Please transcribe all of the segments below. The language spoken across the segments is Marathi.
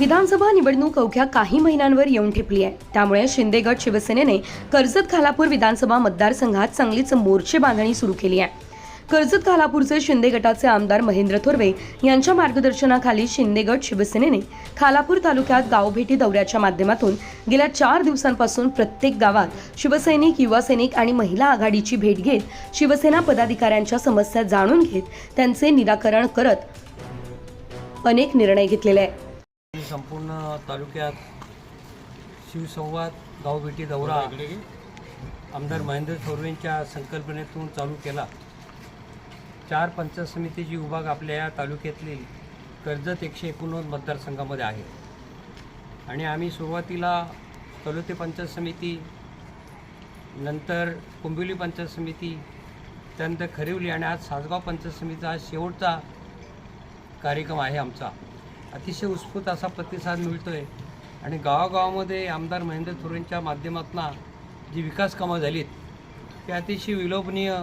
विधानसभा निवडणूक अवघ्या काही महिन्यांवर येऊन ठेपली आहे. त्यामुळे शिंदे गट शिवसेनेने कर्जत खालापूर विधानसभा मतदारसंघात चांगलीच मोर्चे बांधणी सुरू केली आहे. कर्जत खालापूरचे शिंदे गटाचे आमदार महेंद्र थोरवे यांच्या मार्गदर्शनाखाली शिंदे गट शिवसेनेने खालापूर तालुक्यात गावभेटी दौऱ्याच्या माध्यमातून गेल्या चार दिवसांपासून प्रत्येक गावात शिवसैनिक युवा सैनिक आणि महिला आघाडीची भेट घेत शिवसेना पदाधिकाऱ्यांच्या समस्या जाणून घेत त्यांचे निराकरण करत अनेक निर्णय घेतलेले आहेत. संपूर्ण तालुक्यात शिवसंवाद गावभेटी दौरा आमदार महेंद्र थोरवेंच्या संकल्पनेतून चालू केला. चार पंचायत समितीची विभाग आपल्या या तालुक्यातील कर्जत एकशे एकोणनव्वद मतदारसंघामध्ये आहे. आणि आम्ही सुरुवातीला तलोते पंचायत समिती नंतर कुंबिवली पंचायत समिती त्यानंतर खरिवली आणि आज सासगाव पंचायत समितीचा हा शेवटचा कार्यक्रम आहे आमचा. अतिशय उत्स्फूर्त असा प्रतिसाद मिळतो आहे आणि गावागावामध्ये आमदार महेंद्र थोरेंच्या माध्यमातून जी विकास कामं झालीत ते अतिशय विलोभनीय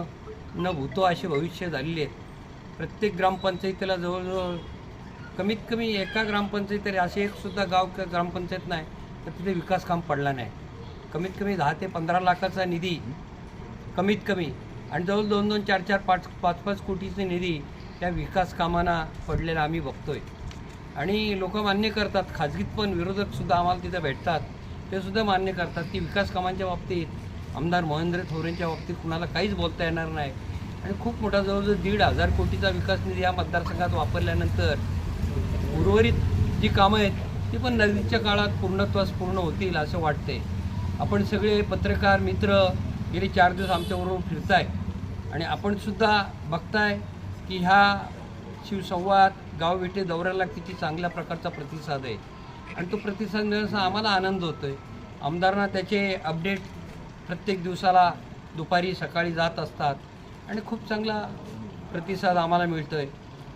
न भूतो असे भविष्य झालेले आहेत. प्रत्येक ग्रामपंचायतीला जवळजवळ कमीत कमी एका ग्रामपंचायत तरी असे एकसुद्धा गाव क- ग्रामपंचायत नाही तर तिथे विकास काम पडला नाही. कमीत कमी दहा ते पंधरा लाखाचा निधी कमीत कमी आणि जवळ दोन दोन चार चार पाच पाच पाच कोटीचे निधी त्या विकास कामांना पडलेला आम्ही बघतोय. आणि लोक मान्य करतात. खाजगीत पण विरोधकसुद्धा आम्हाला तिथं भेटतात. ते सुद्धा मान्य करतात की विकास कामांच्या बाबतीत आमदार महेंद्र थोरेंच्या बाबतीत कुणाला काहीच बोलता येणार नाही. आणि खूप मोठा जवळजवळ दीड हजार कोटीचा विकास निधी या मतदारसंघात वापरल्यानंतर उर्वरित जी कामं आहेत ती पण नजीकच्या काळात पूर्णत्वास पूर्ण होतील असं वाटते आपण सगळे पत्रकार मित्र गेले चार दिवस आमच्याबरोबर फिरताय आणि आपणसुद्धा बघताय की ह्या शिवसंवाद गावभेटी दौऱ्याला किती चांगल्या प्रकारचा प्रतिसाद आहे. आणि तो प्रतिसाद मिळण्याचा आम्हाला आनंद होतो आहे आमदारांना त्याचे अपडेट प्रत्येक दिवसाला दुपारी सकाळी जात असतात. आणि खूप चांगला प्रतिसाद आम्हाला मिळतो आहे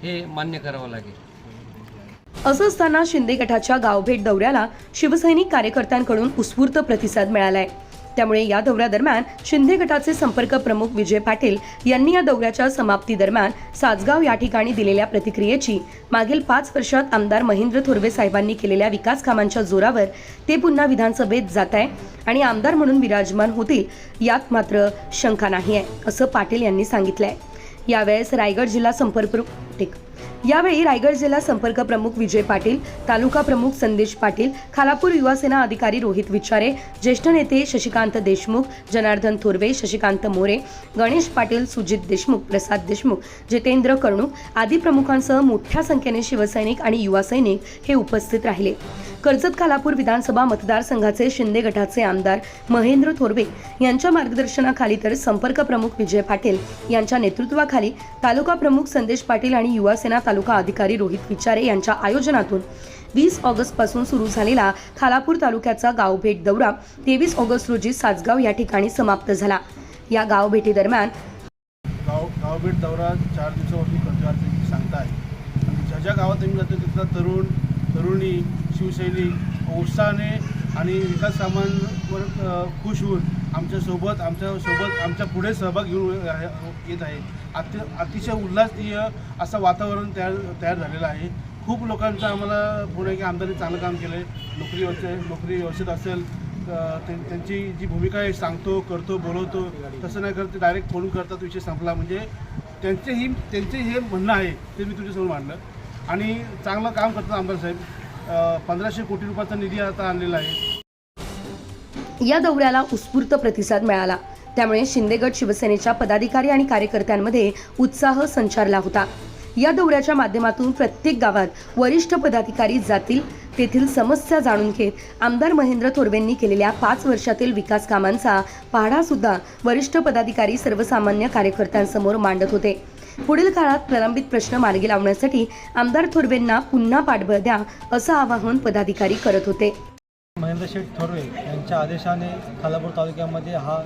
हे मान्य करावं लागेल. असं असताना शिंदे गटाच्या गावभेट दौऱ्याला शिवसैनिक कार्यकर्त्यांकडून उत्स्फूर्त प्रतिसाद मिळालाय. त्यामुळे या दौऱ्यादरम्यान शिंदे गटाचे संपर्क प्रमुख विजय पाटील यांनी या दौऱ्याच्या समाप्ती दरम्यान सासगाव या ठिकाणी दिलेल्या प्रतिक्रियेची मागील पाच वर्षात आमदार महेंद्र थोरवे साहेबांनी केलेल्या विकास कामांच्या जोरावर ते पुन्हा विधानसभेत जात आहे आणि आमदार म्हणून विराजमान होतील यात मात्र शंका नाही आहे असं पाटील यांनी सांगितलंय यावेळेस रायगड जिल्हा संपर्क ठीक. यावेळी रायगड जिल्हा संपर्क प्रमुख विजय पाटील तालुका प्रमुख संदेश पाटील खालापूर युवासेना अधिकारी रोहित विचारे ज्येष्ठ नेते शशिकांत देशमुख जनार्दन थोरवे शशिकांत मोरे गणेश पाटील सुजित देशमुख प्रसाद देशमुख जितेंद्र कर्णूक आदी प्रमुखांसह मोठ्या संख्येने शिवसैनिक आणि युवा सैनिक हे उपस्थित राहिले. कर्जत खालापूर विधानसभा मतदारसंघाचे शिंदे गटाचे आमदार महेंद्र थोरवे यांच्या मार्गदर्शनाखाली तर संपर्क प्रमुख विजय पाटील यांच्या नेतृत्वाखाली तालुका प्रमुख संदेश पाटील आणि युवासेना तालुका अधिकारी रोहित विचारे यांच्या आयोजनातून वीस ऑगस्टपासून सुरू झालेला खालापूर तालुक्याचा गावभेट दौरा तेवीस ऑगस्ट रोजी सासगाव या ठिकाणी समाप्त झाला. या गावभेटी दरम्यान गाव गावभेट दौरा चार दिवसावरती करतो सांगता आहे ज्या ज्या गावात आम्ही जातो तिथला तरुण तरुणी शिवसैनिक उत्साहाने आणि विकास कामांवर खुश होऊन आमच्यासोबत आमच्यासोबत आमच्या पुढे सहभाग घेऊन येत आहे. अति अतिशय उल्हासनीय असं वातावरण तयार तयार झालेलं आहे. खूप लोकांचं आम्हाला पुणे की आमदारी चांगलं काम केलं आहे नोकरी व्यवस्थित नोकरी व्यवस्थित असेल त्यां- त्यांची जी भूमिका आहे सांगतो करतो बोलवतो तसं नाही करत ते डायरेक्ट फोन करतात विषय संपला. म्हणजे त्यांचे ही त्यांचे हे म्हणणं आहे ते मी तुझ्यासमोर मांडलं. आणि चांगलं काम करतात आमदार साहेब. पंधराशे कोटी रुपयाचा निधी आता आणलेला आहे. या दौऱ्याला उत्स्फूर्त प्रतिसाद मिळाला. त्यामुळे शिंदेगड शिवसेनेच्या पदाधिकारी आणि कार्यकर्त्यांमध्ये उत्साह संचारला होता. या दौऱ्याच्या माध्यमातून प्रत्येक गावात वरिष्ठ पदाधिकारी जातील. तेथील समस्या जाणून घेत आमदार महेंद्र थोरवेंनी केलेल्या पाच वर्षातील विकास कामांचा पाढा सुद्धा वरिष्ठ पदाधिकारी सर्वसामान्य कार्यकर्त्यांसमोर मांडत होते. पुढील काळात प्रलंबित प्रश्न मार्गी लावण्यासाठी आमदार थोरवेंना पुन्हा पाठबळ द्या असं आवाहन पदाधिकारी करत होते. महेंद्र शेठ थोरवे यांच्या आदेशाने खालापूर तालुक्यामध्ये हा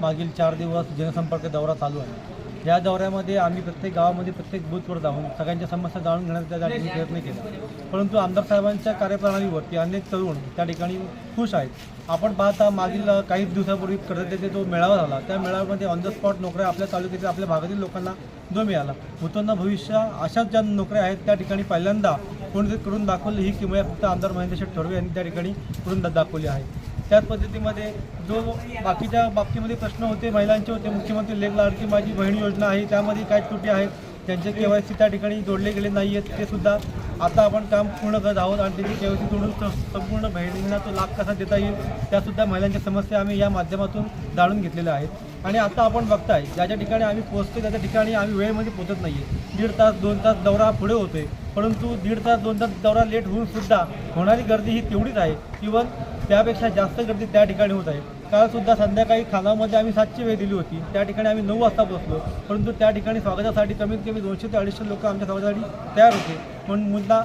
मागील चार दिवस जनसंपर्क दौरा चालू आहे. या दौऱ्यामध्ये आम्ही प्रत्येक गावामध्ये प्रत्येक बूथवर जाऊन सगळ्यांच्या समस्या जाणून घेण्याचा त्या ठिकाणी प्रयत्न केला. परंतु आमदार साहेबांच्या कार्यप्रणालीवरती अनेक तरुण त्या ठिकाणी खुश आहेत. आपण पाहता मागील काही दिवसापूर्वी कर्जतेथे जो मेळावा झाला त्या मेळाव्यामध्ये ऑन द स्पॉट नोकऱ्या आपल्या तालुक्यातील आपल्या भागातील लोकांना जो मिळाला. भूतांना भविष्य अशाच ज्या नोकऱ्या आहेत त्या ठिकाणी पहिल्यांदा कोणीतरी करून दाखवली ही किमया फक्त आमदार महेंद्र शेठ ठरवे यांनी त्या ठिकाणी करून दाखवली आहे. त्याच पद्धतीमध्ये जो बाकीच्या बाबतीमध्ये प्रश्न होते महिलांचे होते मुख्यमंत्री लेख लाडकी माझी बहीण योजना आहे त्यामध्ये काय त्रुटी आहेत त्यांचे के वाय सी त्या ठिकाणी जोडले गेले नाही आहेत ते सुद्धा आता आपण काम पूर्ण करत आहोत आणि त्याची के वाय सी जोडून संपूर्ण बहिणींना तो लाभ कसा देता येईल त्यासुद्धा महिलांच्या समस्या आम्ही या माध्यमातून जाणून घेतलेल्या आहेत. आणि आता आपण बघताय ज्या ज्या ठिकाणी आम्ही पोहोचतो त्या त्या ठिकाणी आम्ही वेळेमध्ये पोहोचत नाही आहे दीड तास दोन तास दौरा पुढे होतोय. परंतु दीड तास दोन तास दौरा लेट होऊन सुद्धा होणारी गर्दी ही तेवढीच आहे. इवन त्यापेक्षा जास्त गर्दी त्या ठिकाणी होत आहे. कालसुद्धा संध्याकाळी खानामध्ये आम्ही सातची वेळ दिली होती. त्या ठिकाणी आम्ही नऊ वाजता पोहोचलो. परंतु त्या ठिकाणी स्वागतासाठी कमीत कमी दोनशे ते अडीचशे लोक आमच्या स्वागतासाठी तयार होते. म्हणून मुद्दा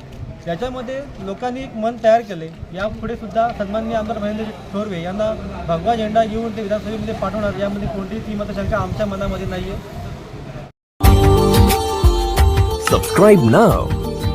याच्यामध्ये लोकांनी एक मन तयार केले. यापुढे सुद्धा सन्माननीय आमदार महेंद्र थोरवे यांना भगवा झेंडा घेऊन ते विधानसभेमध्ये पाठवणार. यामध्ये कोणतीही ती शंका आमच्या मनामध्ये नाही आहे subscribe now.